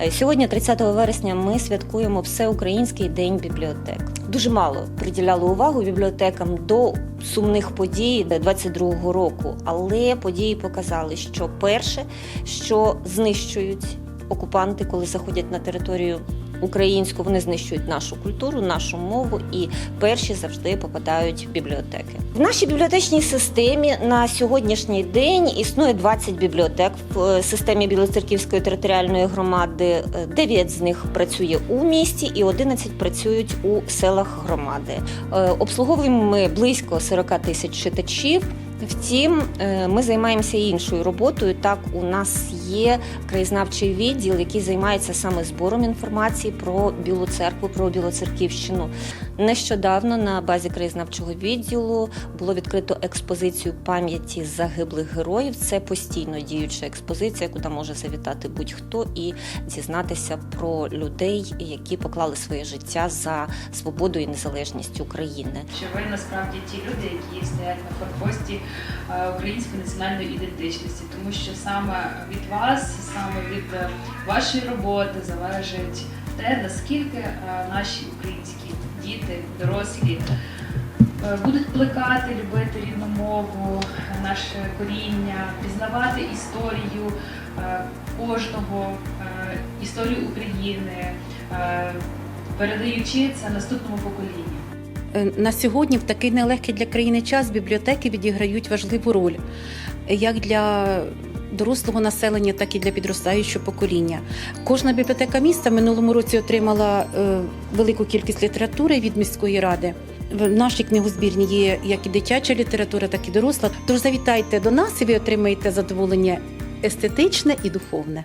Е, Сьогодні, 30 вересня, ми святкуємо Всеукраїнський день бібліотек. Дуже мало приділяли увагу бібліотекам до сумних подій 22-го року, але події показали, що перше, що знищують окупанти, коли заходять на територію українську, вони знищують нашу культуру, нашу мову і перші завжди попадають в бібліотеки. В нашій бібліотечній системі на сьогоднішній день існує 20 бібліотек в е, системі Білоцерківської територіальної громади. Е, 9 з них працює у місті і 11 працюють у селах громади. Е, Обслуговуємо ми близько 40 тисяч читачів. Втім, е, ми займаємося іншою роботою. Так, у нас є краєзнавчий відділ, який займається саме збором інформації про Білу церкву, про Білоцерківщину. Нещодавно на базі краєзнавчого відділу було відкрито експозицію пам'яті загиблих героїв. Це постійно діюча експозиція, куди може завітати будь-хто і дізнатися про людей, які поклали своє життя за свободу і незалежність України. що ви насправді ті люди, які стоять на форпості української національної ідентичності, тому що саме від вас, саме від е, вашої роботи залежить те, наскільки е, наші українські діти, дорослі е, будуть плекати, любити рідну мову, наше коріння, пізнавати історію е, кожного, е, історію України, е, передаючи це наступному поколінню. Е, На сьогодні в такий нелегкий для країни час бібліотеки відіграють важливу роль як для дорослого населення, так і для підростаючого покоління. Кожна бібліотека міста в минулому році отримала е, велику кількість літератури від міської ради. В нашій книгозбірні є як і дитяча література, так і доросла. Тож завітайте до нас і ви отримаєте задоволення естетичне і духовне.